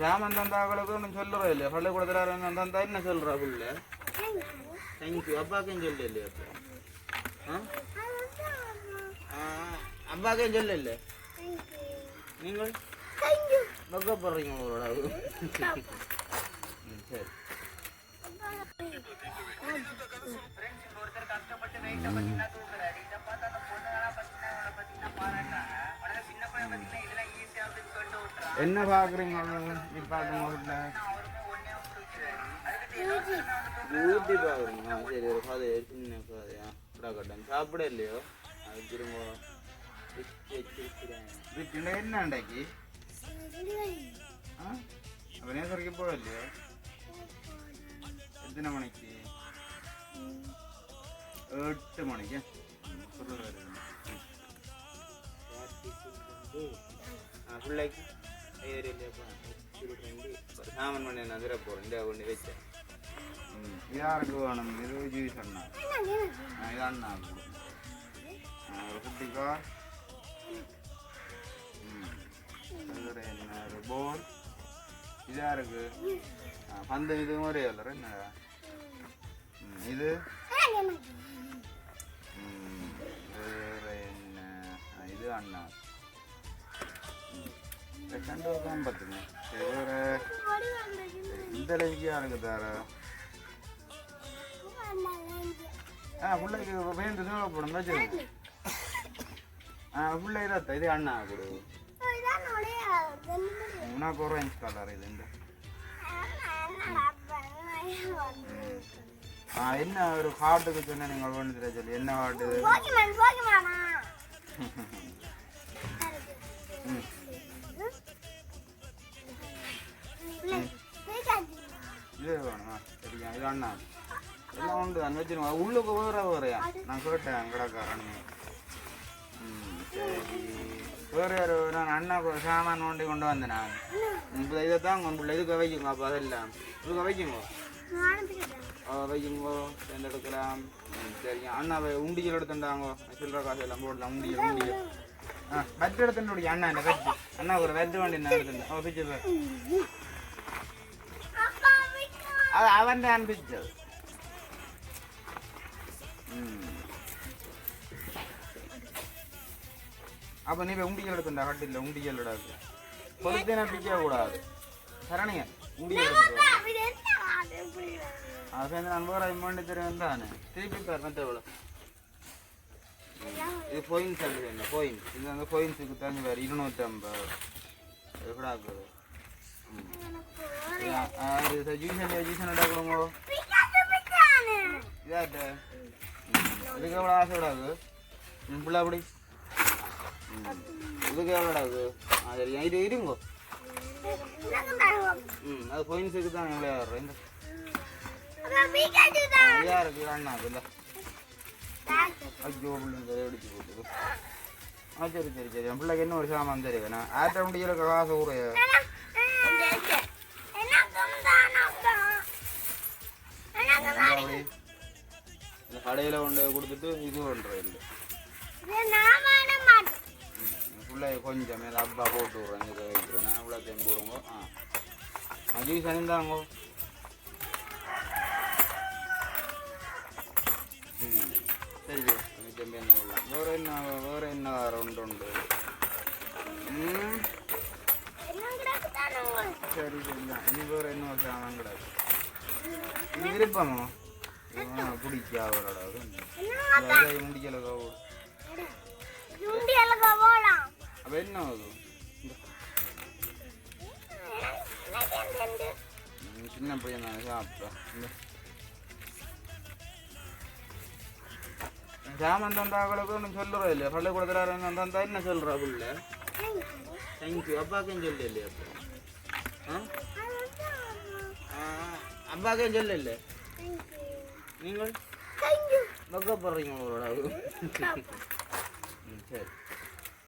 ஜாமன் தந்தாக்களுக்கு ஒன்றும் சொல்லுறோம் இல்லையா பள்ளிக்கூடத்தில் யாரும் தந்தா என்ன சொல்கிறா புள்ள தேங்க்யூ அப்பாக்கையும் சொல்ல இல்லையா அப்போ ஆ அப்பாக்கையும் சொல்ல இல்லை நீங்கள் பக்கப்படுறீங்க உங்களோட ம், சரி என்ன பார்க்குறீங்க பார்க்குங்க வீட்டில் ஊட்டி பார்க்குறீங்களா சரி ஒரு கதை சின்ன கதையா? கட்டம் சாப்பிட இல்லையோ? அது திரும்ப வீட்டில் என்ன அப்போ நேசரிக்கு போகலையோ எத்தனை மணிக்கு? எட்டு மணிக்கு? சொல்லுவாரு பிள்ளைக்கு சாமன் பண்ணி நான் திர போகிறேன் இந்த வச்சேன். யாருக்கு வேணும்? இது ஜூஸ் அண்ணா ஆ, இது அண்ணா ஆ, ஒரு குட்டி கார் ம். வேற என்ன? ஒரு போல் இது யாருக்கு? ஆ, பந்து இது இது அண்ணா. செகண்ட் தான் பார்த்துங்க சரி வேற இந்த லைக்கு யாருக்கு தார ஆ பிள்ளைக்கு வேண்டு தேவைப்படும் வச்சுருங்க ஆ பிள்ளை தான் இது அண்ணா கொடு. உனக்கு ஆரஞ்சு கலர் இது இந்த. ஆ என்ன ஒரு ஹார்ட்டுக்கு சொன்ன நீங்கள் ஒன்று சொல்லி என்ன ஹார்ட்டு சரியா இது அண்ணா எல்லாம் உண்டு அங்கே வச்சிருங்க உள்ளுக்கு வேற வேறையா நான் கேட்டேன் கடைக்காரன் ம் சரி வேறு யார் நான் அண்ணாக்கு ஒரு சாமான் ஒண்டி கொண்டு வந்தேன் நான் இப்போ இதை தான் கொண்டு இதுக்கு வைக்குங்க அப்போ அதெல்லாம் இதுக்கு வைக்குங்க வைக்குங்கோ தேர்ந்தெடுக்கலாம் சரிங்க அண்ணா உண்டியல் எடுத்துட்டாங்கோ சில்லற காசு எல்லாம் போடலாம் உண்டியல் உண்டியல் ஆ வெட்டு எடுத்துட்டு அண்ணா என்ன வெட்டு அண்ணா ஒரு வெட்டு வண்டி நான் எடுத்துட்டேன் ஓ பிச்சு അത് അവന്റെ അൻപിച്ചത് അപ്പൊ നീ ഉണ്ടിയൽ എടുക്കണ്ട ഹട്ടില്ല ഉണ്ടിയൽ ഇടാതെ പൊതുത്തിനെ പിടിക്കാൻ കൂടാതെ ശരണിയ ഉണ്ടിയൽ എടുത്തിട്ട് അപ്പൊ ഞാൻ വേറെ വേണ്ടി തരും എന്താണ് തിരിപ്പി മറ്റേ അവള് ഇത് പോയിന്റ്സ് അല്ലേ തന്നെ പോയിന്റ്സ് ഇത് പോയിന്റ്സ് കിട്ടാൻ அது சஜிஷன் சஜிஷன் என்ன கொடுங்க இதாட்டு இதுக்கு எவ்வளோ ஆசை விடாது பிள்ளை அப்படி இதுக்கு எவ்வளோ விடாது ஆ சரி இது இருங்கோ ம் அது கோயின்ஸுக்கு தான் எவ்வளோ வர்றேன் இந்த யாருக்கு அண்ணா இல்லை ஐயோ பிள்ளைங்க சரி அடிச்சு போட்டுது ஆ சரி சரி ஒரு சாமான் தெரியும் நான் ஆட்டோமேட்டிக்கில் கடையில் கொண்டு கொடுத்துட்டு இது பண்ணுறேன் இல்லை பிள்ளை கொஞ்சம் அப்பா போட்டு விட்றேன் இதை வைக்கிறேன். இவ்வளோ டைம் போடுங்க ஆ. அஜி சனிந்தாங்கோ ம் சரி தம்பி என்ன கொள்ளலாம் வேறு என்ன வேறு என்ன ரெண்டு உண்டு? ம். சரி சரி. தான் இனி வேறு என்ன சாமான் கிடாது விருப்பமோ பிடிக்கா அவரோட முடிக்கல அப்போ என்ன ஆகுது? சின்ன பையன் நான் சாப்பிட்டேன் சாமான் தந்தாக்களுக்கு ஒன்றும் சொல்லுறோம் இல்லையா? பள்ளிக்கூடத்தில் தந்தா என்ன சொல்கிறா புள்ள? தேங்க்யூ அப்பாக்கையும் சொல்ல இல்லையா அப்போ? ஆ? அப்பாக்கையும் சொல்ல இல்லை நீங்கள் பக்கப்படுறீங்க உங்களோட ம் சரி.